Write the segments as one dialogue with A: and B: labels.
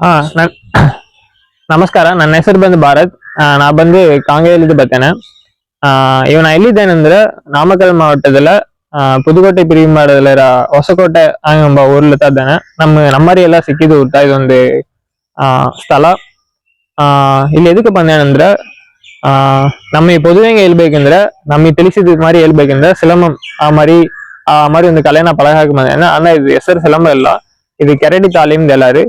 A: ಹಾ ನನ್ ನಮಸ್ಕಾರ ನನ್ನ ಹೆಸರು ಬಂದು ಭಾರತ್ ಆ, ನಾ ಬಂದು ಕಾಂಗೇಯಲ್ಲಿದ್ದು ಬರ್ತೇನೆ ಆ, ಇವ ನಾ ಎಲ್ಲಿದ್ದೇನೆಂದ್ರೆ ನಾಮಕಲ್ ಮಾವಟ್ಟದಲ್ಲ ಆ, ಪುದುಕೋಟೆ ಪಿರಿಮಾಡದಲ್ಲಿರ ಹೊಸಕೋಟೆ ಎಂಬ ಊರ್ಲತ್ತ ಇದ್ದೇನೆ ನಮ್ಮ ನಮ್ಮರಿ ಎಲ್ಲ ಸಿಕ್ಕಿದ್ದು ಊಟ ಇದೊಂದು ಆ, ಸ್ಥಳ ಆ, ಇಲ್ಲಿ ಎದಕ್ಕೆ ಬಂದೇನಂದ್ರೆ ಆ ನಮ್ಮ ಈ பொதுவெங்க ಹೇಳ್ಬೇಕಂದ್ರೆ ನಮ್ಮ ಈ ತಿಳಿಸಿದ ಮಾರಿ ಹೇಳ್ಬೇಕಂದ್ರೆ ಸಿಲಂಬಂ ಆ ಮಾರಿ ಆ ಮಾರಿ ಒಂದು ಕಲೆನ ಪಳಗಾಕ ಬಂದೇನೆ ಅಂದ್ರೆ ಇದು ಹೆಸರು ಸಿಲಂಬ ಇಲ್ಲ ಇದು ಕೆರಡಿ ತಾಲೀಮ್ದು ಎಲ್ಲಾರು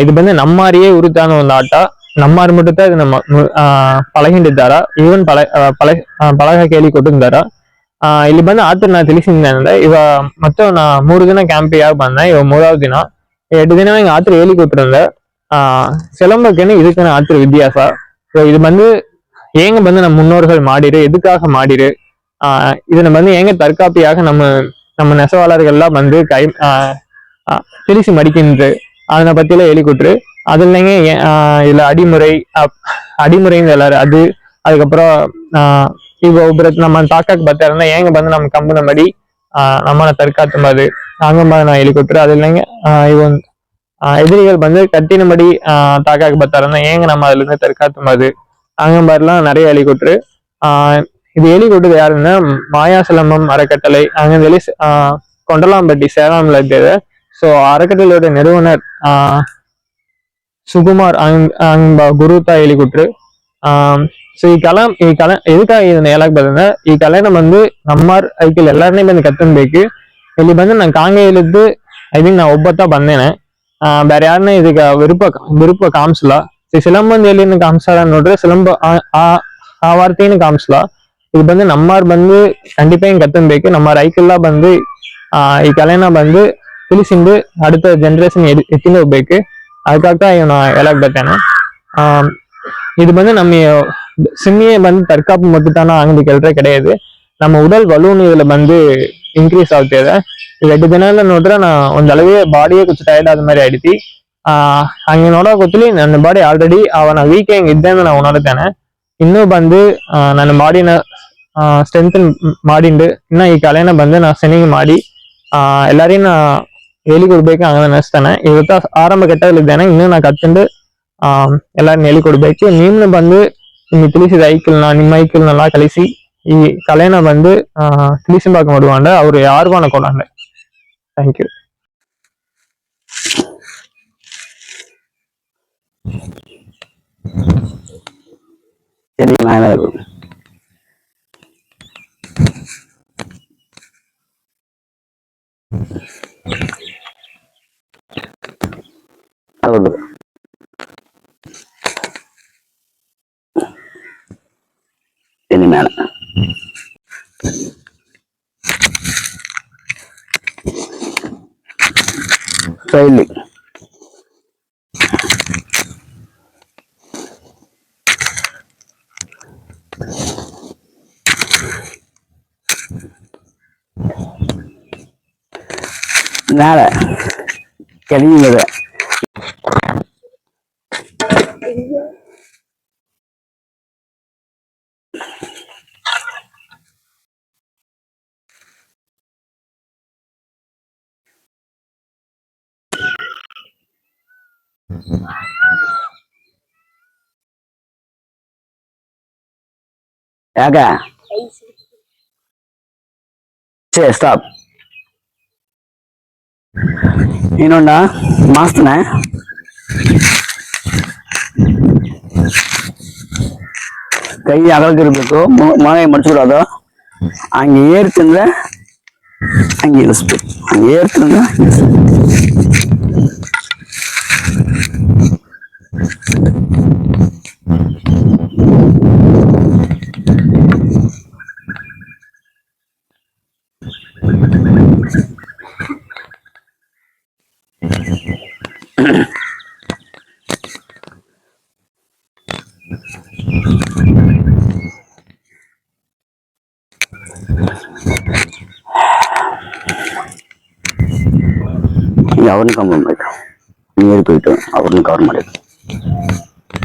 A: ಇದು ಬಂದು ನಮ್ಮಾರಿಯೇ ಉರುತಾನ ಒಂದು ಆಟ ನಮ್ಮಾರು ಮುಟ್ಟುತ್ತಾ ಇದು ನಮ್ಮ ಪಳಹಿಂಡಿದ್ದಾರ ಇವನ್ ಪಳ ಪಳ ಪಳಗ ಕೇಳಿ ಕೊಟ್ಟಿದ್ದಾರ ಇಲ್ಲಿ ಬಂದು ಆತನ ನಾ ತಿಳಿಸಿದ್ದೇನೆ ಇವ ಮತ್ತೆ ನಾ ಮೂರು ದಿನ ಕ್ಯಾಂಪ್ ಯಾಕೆ ಬಂದ ಇವ ಮೂರಾವ್ ದಿನ ಎರಡು ದಿನ ಹಿಂಗೆ ಆತರ ಹೇಳಿ ಕೊಟ್ಟಿருந்தேன் சிலம்புக்குன்னு இதுக்குன்னு ஆத்திர வித்தியாசம் ஸோ இது வந்து ஏங்க வந்து நம்ம முன்னோர்கள் மாடிடு எதுக்காக மாடிடு இதை நம்ம வந்து ஏங்க தற்காப்பியாக நம்ம நம்ம நெசவாளர்கள்லாம் வந்து கை திருச்சி மடிக்கின்று அதனை பற்றியெல்லாம் எலிக்குற்று அது இல்லைங்க இதில் அடிமுறை அடிமுறைன்னு எல்லாரு அது அதுக்கப்புறம் இப்போ உபரத்து நம்ம தாக்காக்கு பார்த்தாருந்தா ஏங்க வந்து நம்ம கம்புன மடி நம்மளை தற்காத்து மாதிரி அங்க மாதிரி நான் எலிக்குற்று அது இல்லைங்க இவன் எதிரிகள் வந்து கட்டினபடி தாக்காக்கு பார்த்தாருந்தா ஏங்க நம்ம அதுல இருந்து தற்காத்து மாதிரி அங்க மாதிரிலாம் நிறைய எலிக்குற்று இது எலி யாருன்னா மாயாசலமம் அறக்கட்டளை. அங்கே கொண்டலாம்பட்டி சேலம்ல இருக்கிற ஸோ அறக்கட்டளையோட நிறுவனர் ஆஹ் சுகுமார் அங்- அங்க குரு தான் எழுதி கொட்டுரு ஆஹ் ಸೊ ಈ ಕಲಾ ಈ ಕಲೆ ಎದಕ್ಕಾಗಿ ಇದನ್ನ ಹೇಳಕ್ ಬಂದ್ರೆ ಈ ಕಲೆನ ಬಂದು ನಮ್ಮಾರ್ ಐಕಲ್ ಎಲ್ಲಾರನ್ನೇ ಬಂದು ಕತ್ತನ್ಬೇಕು ಇಲ್ಲಿ ಬಂದು ನಾನು ಕಾಂಗೇಯಲ್ಲಿದ್ದು ಐ ಥಿಂಕ್ ನಾ ಒಬ್ಬತ್ತ ಬಂದೇನೆ ಆ, ಬೇರೆ ಯಾರನ್ನ ಇದೀಗ ವಿರುಪ ವಿರುಪ ಕಾಮಿಸಲ್ಲ ಈ ಸಿಲಂಬಂದ್ ಎಲ್ಲಿನ ಕಾಮಿಸ್ತಾರ ನೋಡ್ರೆ ಸಿಲಂಬ ಆ- ಆ ಆ ವಾರ್ತೆಯನ್ನು ಕಾಮಿಸಲ್ಲ ಇದು ಬಂದು ನಮ್ಮಾರ್ ಬಂದು ಖಂಡಿತ ಹಿಂಗ್ ಕತ್ತನ್ಬೇಕು ನಮ್ಮಾರ್ ಐಕೆಲ್ಲ ಬಂದು ಆ ಈ ಕಲೆನ ಬಂದು ತಿಳಿಸಿಂದು அடுத்த ஜென்ரேஷன் எடு எத்தின்னு ಹೋಗ್ಬೇಕು அதுக்காக தான் இவன் நான் எலாக் பத்தேனே ஆஹ் இது வந்து நம்ம சிம்மியை வந்து தற்காப்பு மட்டும் தானே ஆகுது கேள்றே கிடையாது நம்ம உடல் வலுன்னு இதுல வந்து ಇನ್ಕ್ರೀಸ್ ಆಗ್ತಿದೆ ಎರಡು ದಿನ ಎಲ್ಲ ನೋಡಿದ್ರೆ ನಾ ಒಂದ್ ಅಳವೆ ಬಾಡಿಯೇ కొంచెం ಟೈರ್ಡ್ ಆದ மாதிரி ಆಯ್ತು ಆ ಹಂಗೆ ನೋಡೋ ಗೊತ್ತಲಿ ನನ್ನ ಬಾಡಿ ಆಲ್ರೆಡಿ ಅವನ ವೀಕ್ ಹೆಂಗ್ ಇದ್ದೆ ಅಂತ ನಾವು ನೋಡುತ್ತೇನೆ ಇನ್ನೂ ಬಂದು ಆ, ನನ್ನ ಬಾಡಿನ ಸ್ಟ್ರೆಂತ್ ಮಾಡಿಂಡು ಇನ್ನ ಈ ಕಲೆನ ಬಂದು ನಾ ಸೆನಿಂಗ್ ಮಾಡಿ ಆ ಎಲ್ಲರಿಗೂ ನಾ ಹೇಳಿ ಕೊಡ್ಬೇಕು ಅಂತ ಅನ್ನಿಸ್ತಾನೆ ಇವತ್ತು ಆರಂಭ ಘಟ್ಟದಲ್ಲಿದ್ದೇನೆ ಇನ್ನೂ ನಾನು ಕತ್ಕೊಂಡು ಎಲ್ಲರನ್ನ ಹೇಳಿಕೊಡ್ಬೇಕು ನೀನು ಬಂದು ನಿಮಗೆ ತಿಳಿಸಿದ ಐಕ್ಯಲ್ನ ನಿಮ್ಮ ಐಕ್ಯಲ್ನೆಲ್ಲ ಕಲಿಸಿ ಈ ಕಲೆನ ಬಂದು ತಿಳಿಸಿಂಬಾಕ ಮಾಡುವಾಂಡ ಅವರು ಯಾರಿಗೂ ಅನ್ಕೊಂಡಾಂಡೆ ಥ್ಯಾಂಕ್ ಯು
B: Thank you. അതുകൊണ്ട് സിനിമയാണ് സൈഡിൽ നാളെ കഴിഞ്ഞത് అయ్యా స్టాప్ నేనున్నా మాస్తున్నా ಕೈ ಅಗಲಗಿರ್ಬೇಕು ಮೊಳಗೆ ಮಡ್ಸ್ಬಿಡೋದು ಹಂಗೆ ಏರ್ತಂದ್ರೆ ಹಂಗೆ ಇಳಿಸ್ಬೇಕು ಹಂಗೆ ಏರ್ತಂದ್ರೆ ಹಂಗೆ இங்கே அவனும் கம்பம் ஆகிட்டோம் நியர் போயிட்டோம் அவனும் கவர் மாட்டேன்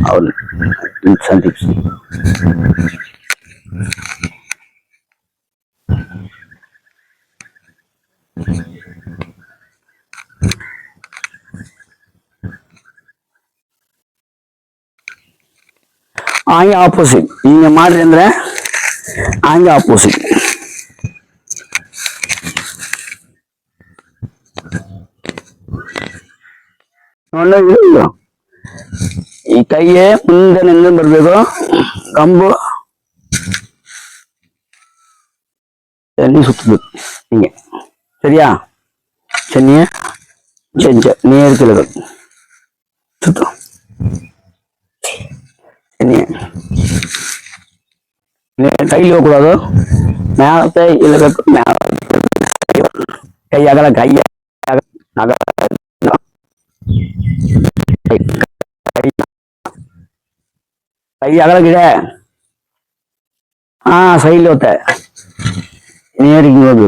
B: அவன் சந்தீப் ಆಂಗೆ ಆಪೋಸಿಟ್ ಹಿಂಗೆ ಮಾಡಿದ್ರೆ ಅಂದ್ರೆ ಆಂಗೆ ಆಪೋಸಿಟ್ ನೋಡೋದು ಈ ಕೈಯೇ ಮುಂದೆ ನಿಂದ ಬರ್ಬೇಕು ಕಂಬು ಎಲ್ಲಿ ಸುತ್ತಬೇಕು ಹಿಂಗೆ ಸರಿಯಾ ಚೆನ್ನಿಯ ಚೆಂಚ ನೇರ ತಿಳಬೇಕು ಸುತ್ತು ಚೆನ್ನಿಯ கையில் போகக்கூடாது மேலே இல்லை மேலே கையாக கையாக நகர கை கை அகல கிட ஆ சைடில் ஒத்த நேருக்கு வந்து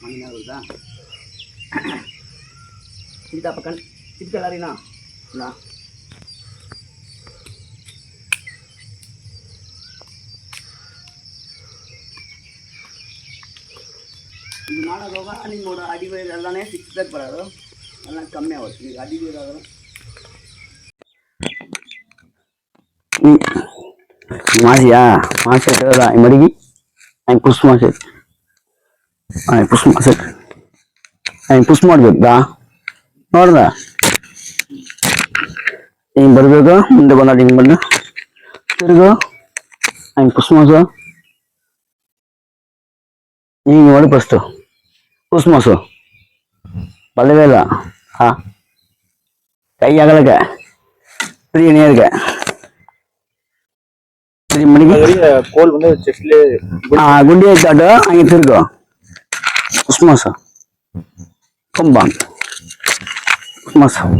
C: ಮಣ್ಣಿನ ಹೌದಾ ಇದ್ದ ಪಕ್ಕಣ ಇದ್ದಲ್ಲ ರೀನಾ ಇಲ್ಲ
B: ಇದು ಮಾಡೋವಾಗ ನಿಮ್ಮೋಡ ಅಡಿವೇರ್ ಎಲ್ಲನೇ ಸಿಕ್ಸ್ ಪ್ಯಾಕ್ ಬರೋದು ಎಲ್ಲ ಕಮ್ಮಿ ಆಗುತ್ತೆ ಈಗ ಅಡಿವೇರ್ ಆದ್ರೆ ಮಾಸಿಯಾ ಮಾಸಿ ಮಡಿಗಿ ಆಯ್ತು ಕುಸ್ ಮಾಸಿ ಪುಷ್ ಮಾಸ ಹಂಗೆ ಪುಷ್ ಮಾಡ್ಬೇಕಾ ನೋಡ್ದ ಹಿಂಗೆ ಬರ್ಬೇಕು ಮುಂದೆ ಬಂದ ಹಿಂಗೆ ಬಂದು ತಿರುಗು ಹಂಗೆ ಪುಷ್ ಮಾಸು ಹಿಂಗೆ ನೋಡಿ ಫಸ್ಟು ಪುಷ್ ಮಾಸು ಬಲ್ಲವೇ ಇಲ್ಲ ಹಾ ಕೈ ಅಗಲಕ್ಕೆ ಫ್ರೀ நேருக்க சரி மணிக்கு
A: கோல் வந்து செஸ்ட்ல
B: ஆ குண்டியை தாட்டு அங்கே திருக்கும் Kusmasa. Tombang. Kusmasa.